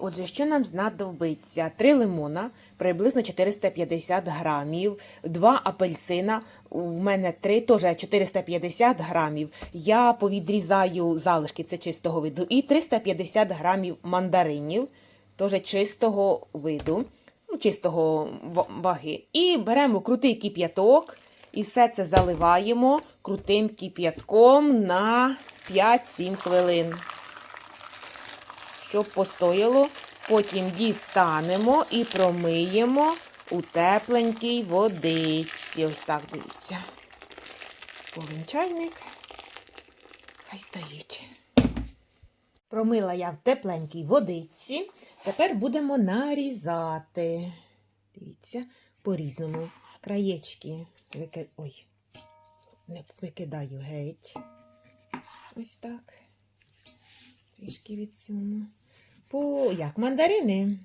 Отже, що нам знадобиться? Три лимона, приблизно 450 грамів, два апельсина, в мене три, теж 450 грамів. Я повідрізаю залишки, це чистого виду, і 350 грамів мандаринів, теж чистого виду, ну, чистого ваги. І беремо крутий кип'яток і все це заливаємо крутим кип'ятком на 5-7 хвилин щоб постояло. Потім дістанемо і промиємо у тепленькій водиці. Ось так дивіться. Повен. Хай стоїть. Промила я в тепленькій водиці. Тепер будемо нарізати. Дивіться, по-різному. Краєчки вики... Ой, не викидаю геть. Ось так. Трішки відсуну. По як мандарини.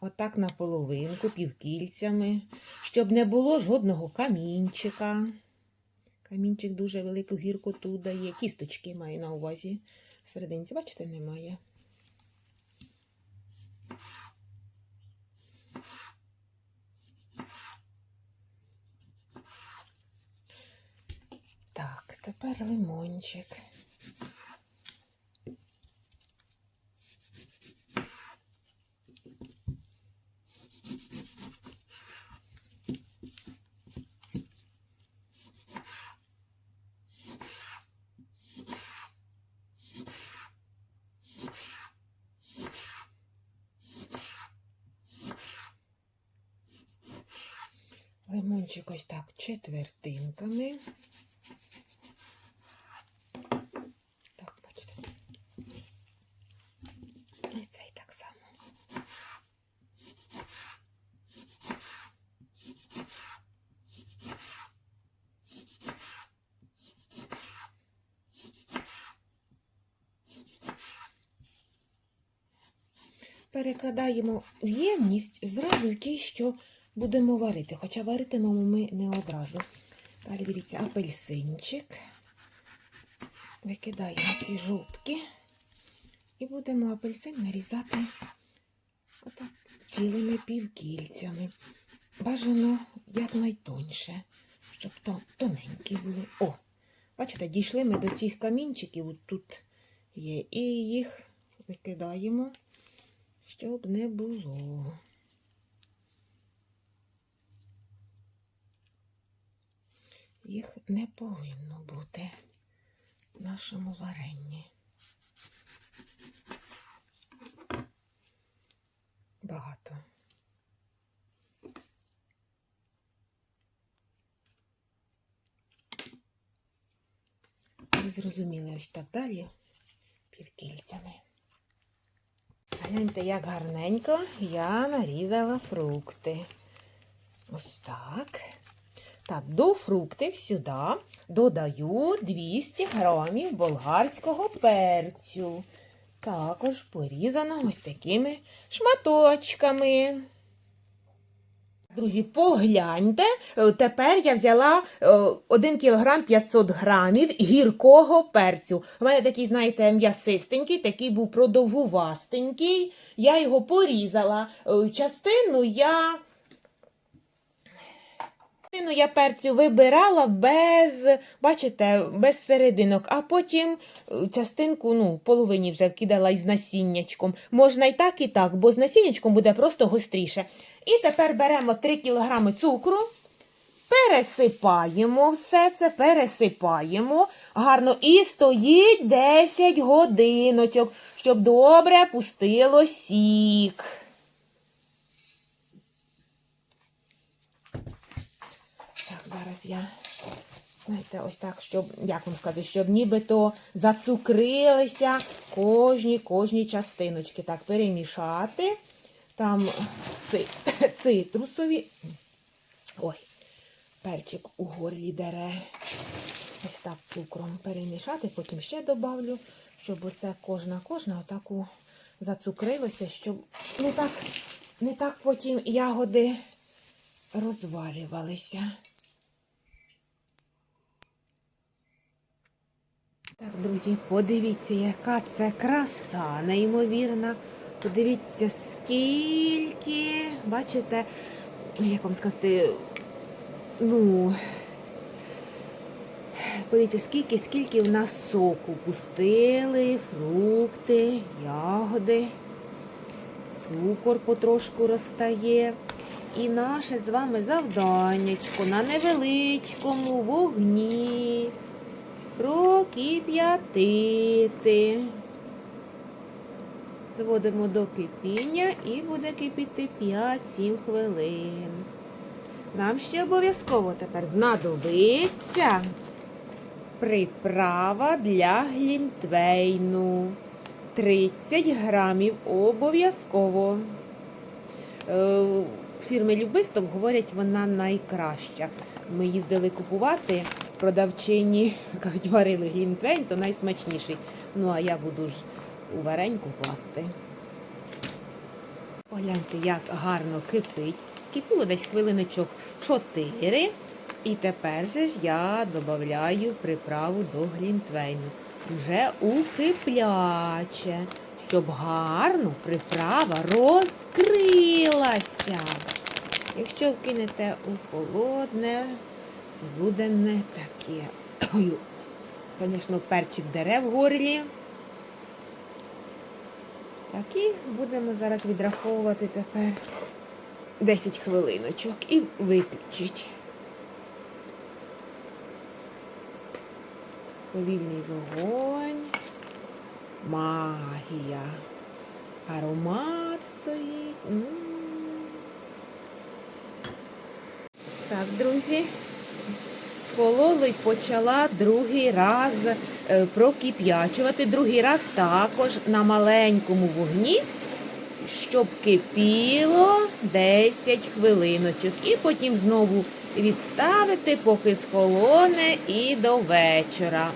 Отак на половинку, півкільцями, щоб не було жодного камінчика. Камінчик дуже велику гіркоту дає. Кісточки маю на увазі. Серединці, бачите, немає. Так, тепер лимончик. Лимончик ось так четвертинками. Так, бачите. І цей так само. Перекладаємо ємність зразу ті, що будемо варити, хоча варитимемо ми не одразу. Далі дивіться, апельсинчик. Викидаємо ці жовтки і будемо апельсин нарізати отак цілими півкільцями. Бажано якнайтоньше, щоб то тоненькі були. О, бачите, дійшли ми до цих камінчиків, тут є, і їх викидаємо, щоб не було. Їх не повинно бути в нашому варенні. Багато. Ви зрозуміли ось так далі півкільцями. Гляньте, як гарненько я нарізала фрукти. Ось так. Так, до фруктів сюди додаю 200 грамів болгарського перцю. Також порізано ось такими шматочками. Друзі, погляньте, е, тепер я взяла е, 1 кг 500 грамів гіркого перцю. У мене такий, знаєте, м'ясистенький, такий був продовгувастенький. Я його порізала. Е, Частину я Частину я перцю вибирала без, бачите, без серединок, а потім е, частинку, ну, половині вже вкидала із насіннячком. Можна і так, і так, бо з насіннячком буде просто гостріше. І тепер беремо 3 кг цукру, пересипаємо все це, пересипаємо гарно і стоїть 10 годиночок, щоб добре пустило сік. Так, зараз я, знаєте, ось так, щоб, як вам сказати, щоб нібито зацукрилися кожні, кожні частиночки. Так, перемішати. Там ци, цитрусові. Ой, перчик у горлі дере. Ось так цукром перемішати, потім ще добавлю, щоб оце кожна кожна отаку зацукрилося, щоб не так, не так потім ягоди розвалювалися. Так, друзі, подивіться, яка це краса, неймовірна Подивіться, скільки, бачите, як вам сказати, ну, подивіться, скільки, скільки в нас соку пустили, фрукти, ягоди, цукор потрошку розтає. І наше з вами завданнячко на невеличкому вогні прокип'ятити. Доводимо до кипіння і буде кипіти 5-7 хвилин. Нам ще обов'язково тепер знадобиться приправа для глінтвейну. 30 грамів обов'язково. Е, Фірми Любисток говорять, вона найкраща. Ми їздили купувати, продавчині кажуть, варили глінтвейн, то найсмачніший. Ну, а я буду ж у вареньку класти. Погляньте, як гарно кипить. Кипіло десь хвилиночок 4. І тепер же ж я додаю приправу до глінтвейну. Вже у кипляче, щоб гарно приправа розкрилася. Якщо вкинете у холодне, то буде не таке. Звісно, перчик дере в горлі. Так, і будемо зараз відраховувати тепер 10 хвилиночок і виключить. Повільний вогонь. Магія. Аромат стоїть. М. Так, друзі, схололо й почала другий раз прокип'ячувати. Другий раз також на маленькому вогні, щоб кипіло 10 хвилиночок. І потім знову відставити, поки схолоне і до вечора.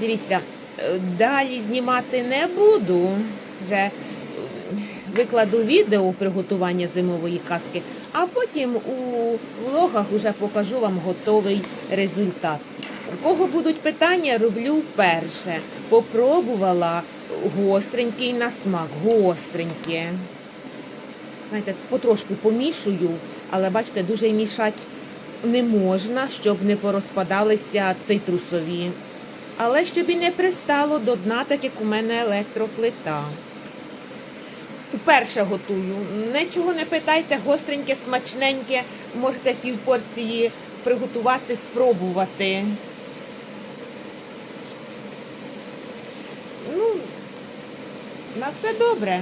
Дивіться, е, далі знімати не буду. Вже е, викладу відео приготування зимової каски, а потім у влогах вже покажу вам готовий результат. У кого будуть питання, роблю вперше. Попробувала гостренький на смак, гостреньке. Знаєте, потрошку помішую, але бачите, дуже мішати не можна, щоб не порозпадалися цитрусові. Але щоб і не пристало до дна, так як у мене електроплита. Вперше готую. Нічого не питайте, гостреньке, смачненьке. Можете півпорції приготувати, спробувати. Ну, на все добре.